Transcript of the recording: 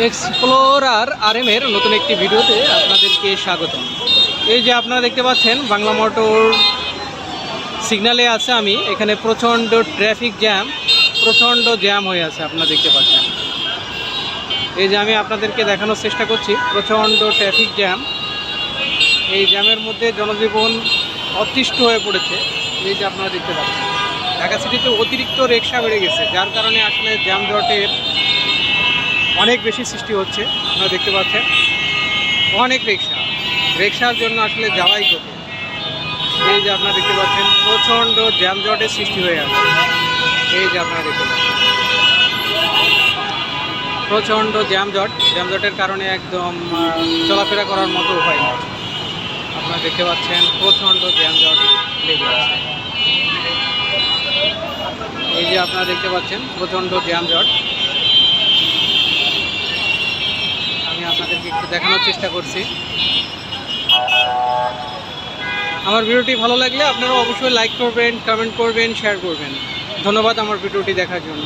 Explorer আর M এর নতুন একটি ভিডিওতে আপনাদেরকে স্বাগতম। এই যে আপনারা দেখতে পাচ্ছেন, বাংলা মোটর সিগন্যালে আছে আমি। এখানে প্রচণ্ড ট্রাফিক জ্যাম প্রচণ্ড জ্যাম হয়ে আছে আপনারা দেখতে পাচ্ছেন। এই যে আমি আপনাদেরকে দেখানোর চেষ্টা করছি, প্রচণ্ড ট্রাফিক জ্যাম এই জ্যামের মধ্যে জনজীবন অতিষ্ঠ হয়ে পড়েছে। এই যে আপনারা দেখতে পাচ্ছেন। ঢাকা সিটিতে অতিরিক্ত রিক্সা বেড়ে গেছে, যার কারণে আসলে জ্যাম জটের অনেক বেশি সৃষ্টি হচ্ছে, আপনারা দেখতে পাচ্ছেন। অনেক রিক্সা। রিক্সার জন্য আসলে যাওয়াই কঠিন। এই যে আপনারা দেখতে পাচ্ছেন, প্রচণ্ড জ্যামজটের সৃষ্টি হয়ে আছে। এই যে আপনারা দেখতে পাচ্ছেন। প্রচণ্ড জ্যামজট। জ্যামজটের কারণে একদম চলাফেরা করার মতো উপায় নেই। আপনারা দেখতে পাচ্ছেন, প্রচণ্ড জ্যামজট লেগে আছে। এই যে আপনারা দেখতে পাচ্ছেন, প্রচণ্ড জ্যামজট আমি আপনাদেরকে একটু দেখানোর চেষ্টা করছি। আমার ভিডিওটি ভালো লাগলে আপনারা অবশ্যই লাইক করবেন কমেন্ট করবেন শেয়ার করবেন। ধন্যবাদ আমার ভিডিওটি দেখার জন্য।